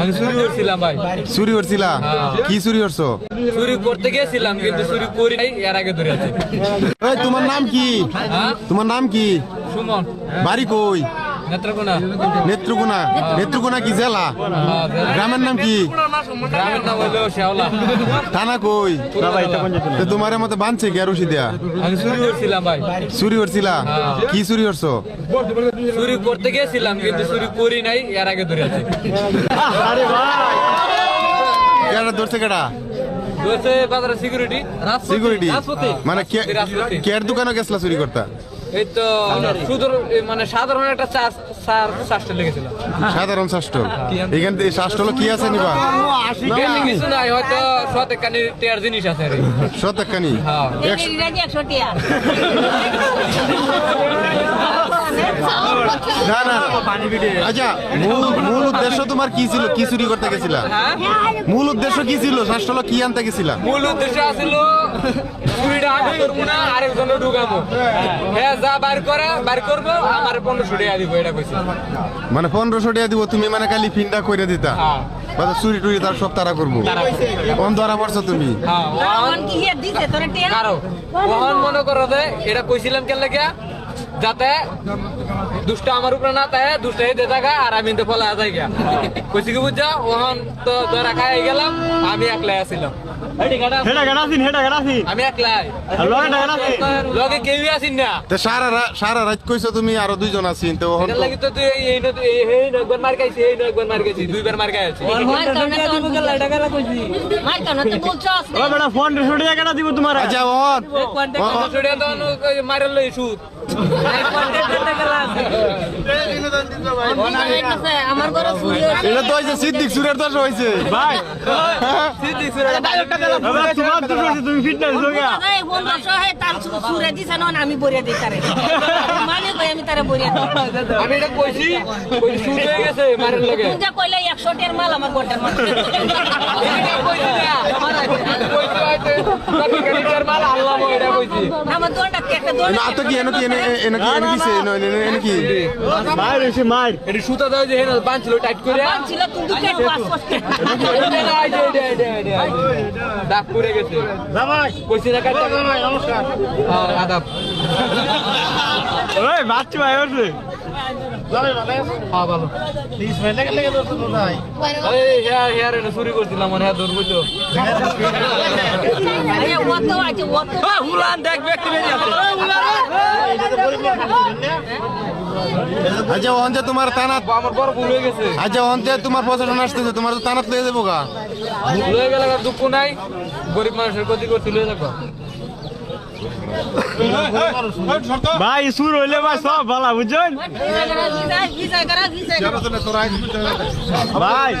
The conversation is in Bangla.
আমি চুরি করছিলাম ভাই। চুরি করছিলা? কি চুরি করছ? চুরি করতে গেছিলাম কিন্তু চুরি করি নাই এর আগে ধরে আছে। তোমার নাম কি? হ্যাঁ? তোমার নাম কি? সুমন। বাড়ি কই? নেত্রকোনা। নেত্রকোনা। নেত্রকোনা কি জেলা? হ্যাঁ, গ্রামের নাম কি? গ্রামের নাম হলো শেওলা থানা কই? তোমার মতো বানছে কি আর দেয়া? চুরি করছিলাম করছিলা? কি চুরি করছ? চুরি করতে গেছিলাম কিন্তু চুরি করি নাই এর আগে ধরে আছে। কেডা ধরছে কেডা? রয়েছে বাজারে সিকিউরিটি সিকিউরিটি মানে কে- রাজপথে। কের দোকানে গেছলা চুরি করতা? এই তো সুদর মানে সাধারণ একটা লেগেছিল। সাধারণ শাস্ত্র এখান থেকে শাস্ত্র হলো কি আছে নিবা? কিছু নাই হয়তো সতেক কানি জিনিস আছে রে শতকানি হ্যাঁ। না না আচ্ছা মূল মূল উদ্দেশ্য তোমার কি ছিল? কি চুরি করতে গেছিলা? হ্যাঁ। মূল উদ্দেশ্য কি ছিল? শাস্ত্র কি আনতে গেছিলা? মূল উদ্দেশ্য আছিল চুরিটা আমি করব না আরেকজনে ঢুকাবো। হ্যাঁ যা বার করে বার করব আমার পনেরোশো টাকা দিব এটা কইছি। মানে পনেরোশো টাকা দিব তুমি মানে খালি ফিনটা করে দিতা। হ্যাঁ। মানে চুরি টুরি তার সব তারা করব। কোন ধরা পড়ছো তুমি। হ্যাঁ কারও মনে করো এটা কইছিলাম কেন লেগে যাতে দুষ্ট আমার উপরে না তাই দুষ্ট হেঁটে থাকা আর আমি তো ফলা যাই গিয়া। কইছি কি বুঝছ? ওহন তো ধরা খাই গেলাম আমি একলাই আসিলাম। হেডা গাড়াছিন হেডা গাড়াছিন আমি একলাই। লগে গাড়াছিন লগে কেউই আসিন না। তো সারা সারা রাত কইছো তুমি আরও দুইজন আছি তো ওহন এটার তো- লাগি তো তুই এই এই ন- এই এই ন মার খাইছি এই ন একবার মার খাইছি দুইবার মার মার কারণে তো মার কারণে তো বলছস ও বেটা ফোন রেসো টাকা গাড়া দিব তোমার? আচ্ছা ওহন। ছড়িয়া তো মারের লই সুদ। এটা তো হয়েছে সিদ্দিক সুরের দোষ হয়েছে ভাই এবার তোমার তো রয়েছে, তুমি ফিটনেস লগা এই বন্ধু সহে তার সুরে দিছে না আমি বরিয়া দিই তারে। মানে কই আমি তারে বরিয়া আমি এটা কইছি কইছি সুদ হয়ে গেছে মারের লগে। তুমি যা কইলে 100 টিয়ার মাল আমার গোটার মাল। এটা কইছি না কইছি হয়তো কপি গাড়িটার মাল আল্লাহ মো এটা কইছি। আমার দোনটা একটা দোন না তো কি এনে কি? এনে এনে কি এনে কিছে এনে এনে- এনে কি হইছে মার এটা সুতা দাও যে হেনা বাঁধছিল টাইট করে ছিল পাঁচ পাঁচ দাগ পড়ে গেছে কইছি না কাটটা হ্যাঁ আদাব ওই বাচ্চা ভাই হ্যাঁ এনে চুরি করছিলাম মনে হয় ধরবো তো হুলান দেখ ব্যক্তি আচ্ছা যে তোমার তানাত আমার বড় ভুল হয়ে গেছে। আচ্ছা যে তোমার প্রশাসন আসতেছে তোমার তো তানাত লয়ে দেবো গা। ভুল হয়ে গেলে দুঃখ নাই গরিব মানুষের ক্ষতি করতে লয়ে যাব। ভাই সুর হইলে ভাই সব ভালো বুঝছেন? ভাই।